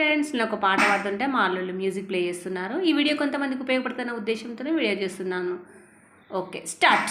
Friends నేను ఒక పాట పాడుతుంటే మా అల్లుళ్ళు మ్యూజిక్ ప్లే చేస్తున్నారు. ఈ వీడియో కొంతమందికి ఉపయోగపడుతున్న ఉద్దేశంతోనే వీడియో చేస్తున్నాను. Okay start.